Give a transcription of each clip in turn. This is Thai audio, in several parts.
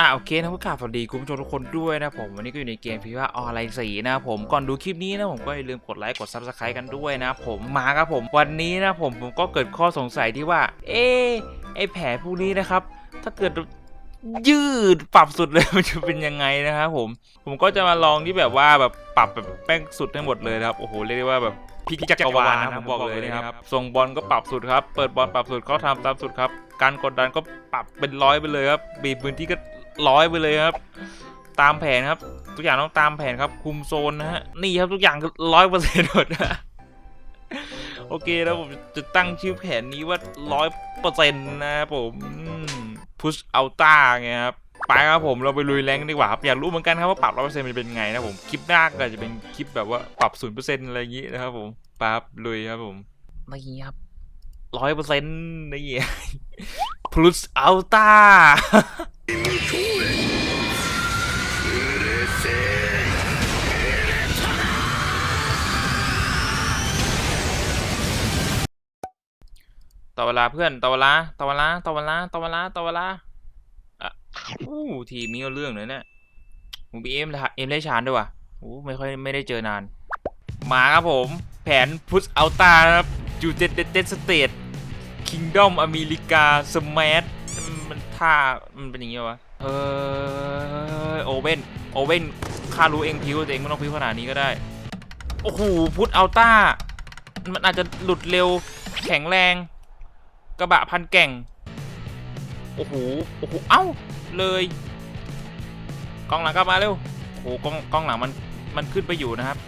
อะโอเคนะผู้ข่าวสวัสดีคุณผู้ชมทุกคนด้วยนะผมวันนี้ก็อยู่ในเกมพีว่าออนไลน์สีนะผมก่อนดูคลิปนี้นะผมก็อย่าลืมกดไลค์กดซับสไครต์กันด้วยนะผมมาครับผมวันนี้นะผมผมก็เกิดข้อสงสัยที่ว่า เอะไอแผลพวกนี้นะครับ ถ้าเกิดยืดปรับสุดเลยมันจะเป็นยังไงนะครับผมผมก็จะมาลองที่แบบว่าแบบปรับแบบแป้งสุดให้หมดเลยนะครับโอ้โหเรียกได้ว่าแบบพิกจักรวาลนะผมบอกเลยนะครับส่งบอลก็ปรับสุดครับ เปิดบอลปรับสุดเขาทำตามสุดครับ การกดดันก็ปรับเป็นร้อยไปเลยครับบีบพื้นที่ก็ ร้อยไปเลยครับ ตามแผนครับ ทุกอย่างต้องตามแผนครับคุมโซนนะฮะนี่ครับทุกอย่างร้อยเปอร์เซ็นต์หมดนะโอเคแล้วผมจะตั้งชื่อแผนนี้ว่าร้อยเปอร์เซ็นต์นะครับผมพุชอัลต้าไงครับไปครับผมเราไปลุยแรงกันดีกว่าครับอยากรู้เหมือนกันครับว่าปรับร้อยเปอร์เซ็นต์มันจะเป็นไงนะผมคลิปหน้าก็จะเป็นคลิปแบบว่าปรับศูนย์เปอร์เซ็นต์อะไรอย่างงี้นะครับผมปั๊บลุยครับผมนี่ครับร้อยเปอร์เซ็นต์นี่พุช ต้าต่อเวลาเพื่อนต่อเวลาต่อเวลาต่อเวลาต่อเวลาต่อเวลาอะอู้ทีมีเอาเรื่องเลยเนี่ยผมบีเอ็มเอ็มได้ชานด้วยว่ะโอ้ไม่ค่อยไม่ได้เจอนาน มาครับผม แผนพุชอัลตาครับจูเต็ดเต็ดสเตทคิงดอมอเมริกาสมาร์ทมันท่า มันเป็นอย่างงี้วะเออโอเว่นโอเว่นข้ารู้เองพิวแต่เองไม่ต้องพิวขนาดนี้ก็ได้ โอ้โหพุชอัลตามันอาจจะหลุดเร็วแข็งแรง กระบะพันแก่ง โอ้โห โอ้โห เอ้า เลยกองหลังกลับมาเร็ว โอ้โหกองกองหลังมัน มันขึ้นไปอยู่นะครับ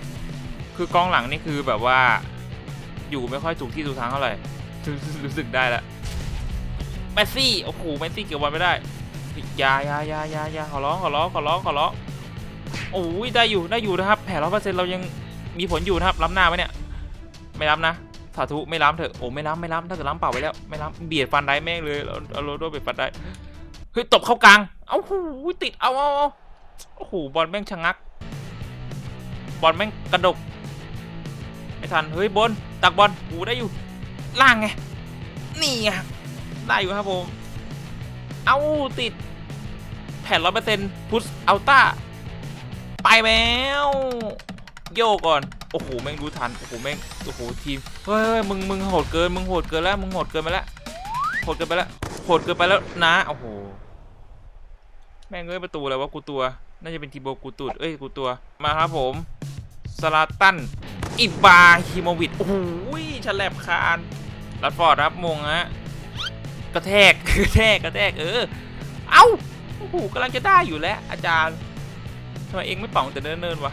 คือกองหลังนี่คือแบบว่า อยู่ไม่ค่อยถูกที่ถูกทางเท่าไหร่ รู้สึกได้ละแมสซี่ โอ้โหแมสซี่เกี่ยวบอลไม่ได้ยายายายายาขอร้องขอร้องขอร้องขอร้องโอ้ยได้อยู่ได้อยู่นะครับ แผลร้อยเปอร์เซ็นต์เรายังมีผลอยู่นะครับล้ำหน้าไหมเนี่ย ไม่ล้ำนะ สาธุไม่ล้ำเถอะโอ้ไม่ล้ำไม่ล้ำถ้าเกิดล้ำเปล่าไปแล้วไม่ล้ำเบียดฟันได้แม่งเลยเอาเอาโรโดเบียดฟันได้เฮ้ยตบเข้ากลางเอ้าหูติดเอาเอาเอาโอ้โหบอลแม่งชะงัก บอลแม่งกระดกไม่ทันเฮ้ยบนตักบอลหูได้อยู่ ล่างไงนี่ไงได้อยู่ครับผมเอ้าติด แผ่นร้อยเปอร์เซ็นต์พุชอัลต้าไปแล้วโยกก่อน โอ้โหแม่งรู้ทัน โอ้โหแม่ง โอ้โหทีม เฮ้ยมึงมึงโหดเกิน มึงโหดเกินแล้ว มึงโหดเกินไปแล้ว โหดเกินไปแล้ว โหดเกินไปแล้วนะ โอ้โห แม่งเอ้ยประตูอะไรวะกูตัว น่าจะเป็นทีโบกูตูดเอ้ยกูตัว มาครับผมสลาตัน อิบาฮิโมวิดโอ้โหฉลับคานรัดฟอร์ดรับมงฮะ กระแทก กระแทก กระแทก เออ เอ้า โอ้โหกำลังจะได้อยู่แล้ว อาจารย์ทำไมเองไม่ป่องแต่เนิ่นๆวะ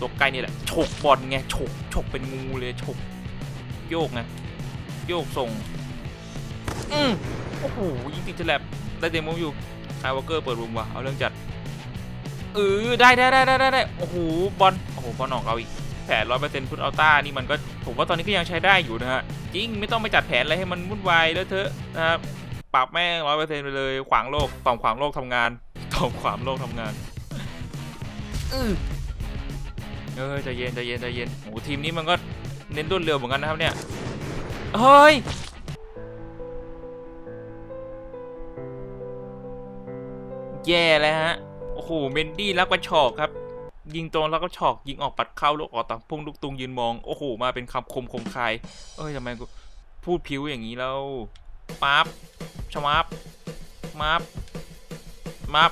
ตัวใกล้นี่แหละฉกบอลไงฉกฉกเป็นงูเลยฉกโยกไงโยกส่งอืมโอ้โหยิงติดฉลับได้เต็มมุมอยู่ไฮวอลเกอร์เปิดมุมว่ะเอาเรื่องจัดเออได้ได้ได้ได้ได้โอ้โหบอลโอ้โหบอลออกเอาอีกแผนร้อยเปอร์เซ็นต์พุทอัลต้านี่มันก็ผมว่าตอนนี้ก็ยังใช้ได้อยู่นะฮะจริงไม่ต้องไปจัดแผนอะไรให้มันวุ่นวายแล้วเถอะนะครับปรับแม่งร้อยเปอร์เซ็นต์ไปเลยขวางโลกต่อมขวางโลกทำงานต่อมขวางโลกทำงานอือ เออใจเย็นใจเย็นใจเย็นโอ้โหทีมนี้มันก็เน้นรวดเร็วเหมือนกันนะครับเนี่ย เฮ้ยแย่แล้วฮะ โอ้โห เมนดี้รักกระชอกครับ ยิงตรงแล้วก็ฉอก ยิงออกปัดเข้าลูกออกต่างพุ่งลูกตุงยืนมอง โอ้โห มาเป็นคำคมคมคาย เอ้ยทำไมกูพูดผิวอย่างนี้แล้วปั๊บชะมับมับมับ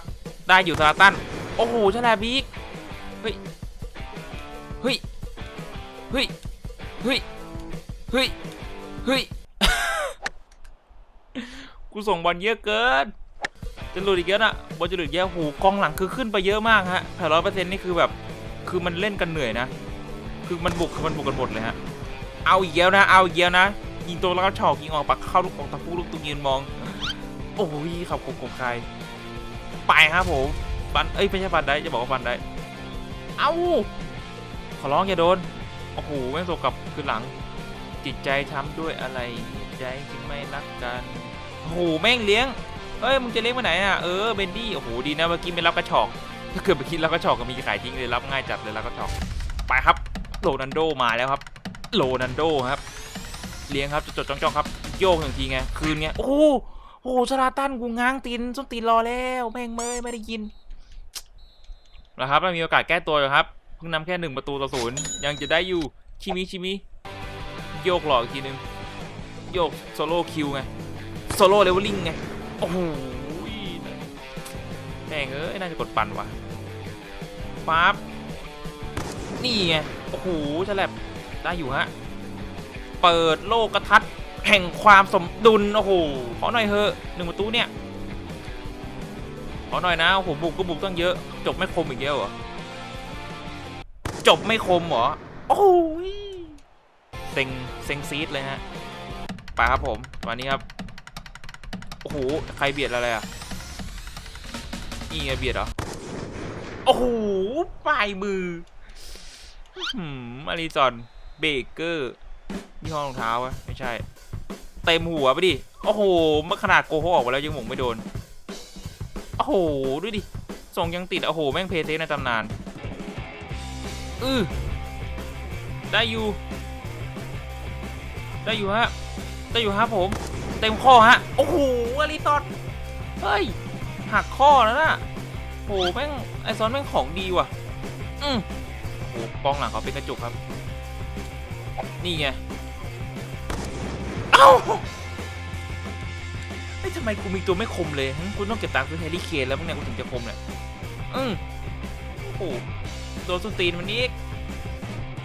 ได้อยู่ซาตัน โอ้โหชลาบีกเฮ้ย เฮ้ย เฮ้ย เฮ้ย เฮ้ย เฮ้ย กูส่งบอลเยอะเกิน จะหลุดอีกเยอะนะบอลจะหลุดเยอะหูกองหลังคือขึ้นไปเยอะมากฮะแผ่ร้อยเปอร์เซ็นต์นี่คือแบบ คือมันเล่นกันเหนื่อยนะ คือมันบุกคือมันบุกกันหมดเลยฮะ เอาอีกแล้วนะ เอาอีกแล้วนะ ยิงตัวแล้วก็ฉอกยิงออกปักเข้าลูกออกตะปูลูกตุงยืนมอง โอ้ยขับโกโกใคร ไปครับผมฟัน เอ้ยไม่ใช่ฟันได้จะบอกว่าฟันได้ เอ้า ขอร้องอย่าโดน โอ้โหแม่งตกกลับคือหลัง จิตใจช้ำด้วยอะไรใจจึงไม่รักกัน โอ้โหแม่งเลี้ยง เอ้ยมึงจะเลี้ยงไปไหนอะ เออเบนดี้ โอ้โหดีนะเมื่อกี้ไม่รับกระชอก ถ้าเกิดเมื่อกี้รับกระชอกก็มีขายทิ้งเลยรับง่ายจัดเลยรับกระชอก ไปครับโรนันโดมาแล้วครับโรนันโดครับ เลี้ยงครับจดจ้องๆครับ โยกหนึ่งทีไง คืนไง โอ้โหโอ้โหสลาตันกูง้างตีนส้นตีนรอแล้ว แม่งเมยไม่ได้ยินนะครับเรามีโอกาสแก้ตัวอยู่ครับ เพิ่งนำแค่หนึ่งประตูต่อศูนย์ยังจะได้อยู่ชิมิชิมิโยกหลอกอีกทีนึงโยกโซโล่คิวไงโซโล่เลเวลลิ่งไงโอ้โหแม่งเอ้ยน่าจะกดปั่นว่ะปั๊บนี่ไงโอ้โหฉลับได้อยู่ฮะเปิดโลกระทัศน์แห่งความสมดุลโอ้โหขอหน่อยเถอะหนึ่งประตูเนี่ยขอหน่อยนะโอ้โหบุกก็บุกตั้งเยอะจบไม่คมอีกเยอะเหรอ จบไม่คมเหรอ โอ้ยเซ็งเซ็งซีดเลยฮะไปครับผมวันนี้ครับ โอ้โห ใครเบียดอะไรอะนี่ไงเบียดเหรอ โอ้โหปลายมือหืมอาริซอน เบเกอร์ยี่ห้อรองเท้าวะไม่ใช่ เต็มหัวไปดิ โอ้โหเมื่อขนาดโกโฮออกมาแล้วยังหมงไม่โดน โอ้โห ดูดิ ส่งยังติด โอ้โห แม่งเพย์เซฟในตำนาน อือได้อยู่ ได้อยู่ฮะ ได้อยู่ฮะผม เต็มข้อฮะ โอ้โหอลิตอดเฮ้ย หักข้อแล้วนะโอ้โหแม่งไอซอนแม่งของดีว่ะ อืมโอ้โหกองหลังเขาเป็นกระจุกครับ นี่ไง เอ้าเฮ้ทำไมกูมีตัวไม่คมเลย กูต้องเก็บตังค์ซื้อแฮร์รี่เคนแล้วมึงเนี่ยกูถึงจะคมเนี่ยอืมโอ้โห โดนสุนตีนมันอีก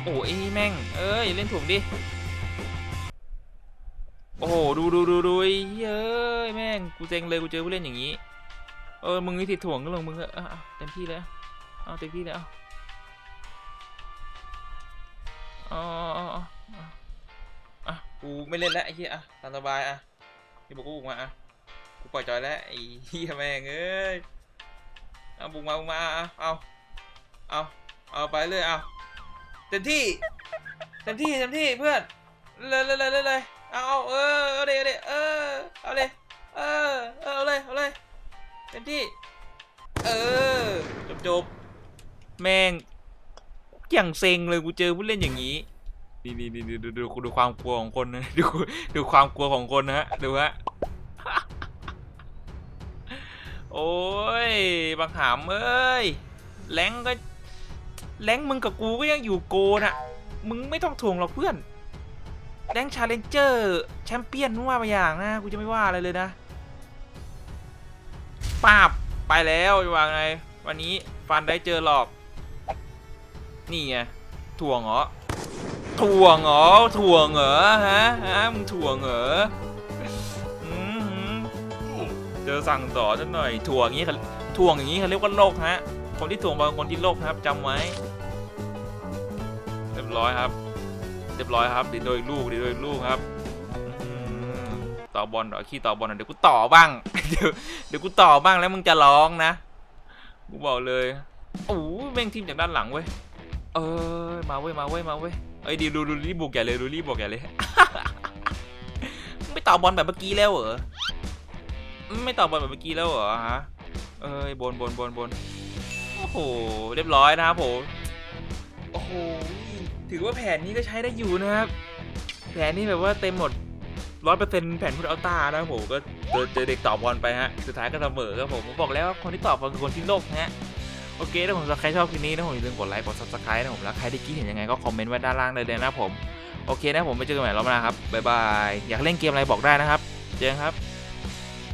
โอ้ไอ้นี่แม่ง เอ้ยเล่นถ่วงดิ โอ้โหดูดูดูดูเฮ้ยแม่งกูเซ็งเลยกูเจอผู้เล่นอย่างนี้ เออมึงนี่ติดถ่วงก็ลงมึงเอะเอเต็มที่เลยเอาเอาเต็มที่เลยเอาเอาออะกูไม่เล่นแล้วไอ้เหี้ยอะตามสบายอะที่บอกกูบุกมาอะกูปล่อยจอยแล้วไอ้เหี้ยแม่งเอ้ยเอาบุกมาบุกมาเอาเอา เอาไปเลยเอาเต็มที่เต็มที่เต็มที่เพื่อนเลยเลยเลยเลยเอาเอาเออเอาเลยเอาเลยเออเอาเลยเออเอาเลยเอาเลยเต็มที่เออจบจบแม่งอย่างเซ็งเลยกูเจอผู้เล่นอย่างนี้ดีดีดีดูดูดูดูความกลัวของคนนะดูดูความกลัวของคนนะฮะดูฮะโอ้ยบังหามเอ้ยแรงก็ แรงมึงกับกูก็ยังอยู่โกน่ะ มึงไม่ต้องถ่วงหรอกเพื่อน แรงชาเลนเจอร์แชมเปี้ยนมึงว่าไปอย่างนะกูจะไม่ว่าอะไรเลยนะป้าบไปแล้วจะว่าไง วันนี้ฟันได้เจอหลอกนี่ไงถ่วงเหรอถ่วงเหรอถ่วงเหรอฮะฮะมึงถ่วงเหรอเจอสั่งต่อสักหน่อยถ่วงอย่างนี้ถ่วงอย่างนี้เขาเรียกว่าโลกฮะคนที่ถ่วงบางคนที่โลกครับจำไว้ เรียบร้อยครับ เรียบร้อยครับดีโดยลูกดีโดยลูกครับต่อบอลเหรอขี้ต่อบอลหน่อยเดี๋ยวกูต่อบ้างเดี๋ยวเดี๋ยวกูต่อบ้างแล้วมึงจะร้องนะกูบอกเลยโอ้แม่งทีมจากด้านหลังเว้ยเออมาเว้ยมาเว้ยมาเว้ยเอ้ยดีดูดูรีบบุกใหญ่เลยดูรีบบุกใหญ่เลยไม่ต่อบอลแบบเมื่อกี้แล้วเหรอไม่ต่อบอลแบบเมื่อกี้แล้วเหรอฮะเอ้ยบนบนบนบนโอ้โหเรียบร้อยนะครับผมโอ้โห ถือว่าแผนนี้ก็ใช้ได้อยู่นะครับ แผนนี้แบบว่าเต็มหมดร้อยเปอร์เซ็นต์แผนพุทธอัลตานะผมก็เจอเจอเด็กตอบบอลไปฮะ สุดท้ายก็เสมอครับผมผมบอกแล้วว่าคนที่ตอบบอลคือคนที่โลกฮะโอเคถ้าผมจะใครชอบคลิปนี้นะผมอย่าลืมกดไลค์กด subscribe นะผมแล้วใครที่คิดเห็นยังไงก็คอมเมนต์ไว้ด้านล่างเลยนะผมโอเคนะผมไปเจอกันใหม่รอบหน้าครับบ๊ายบายอยากเล่นเกมอะไรบอกได้นะครับ เจอกันครับ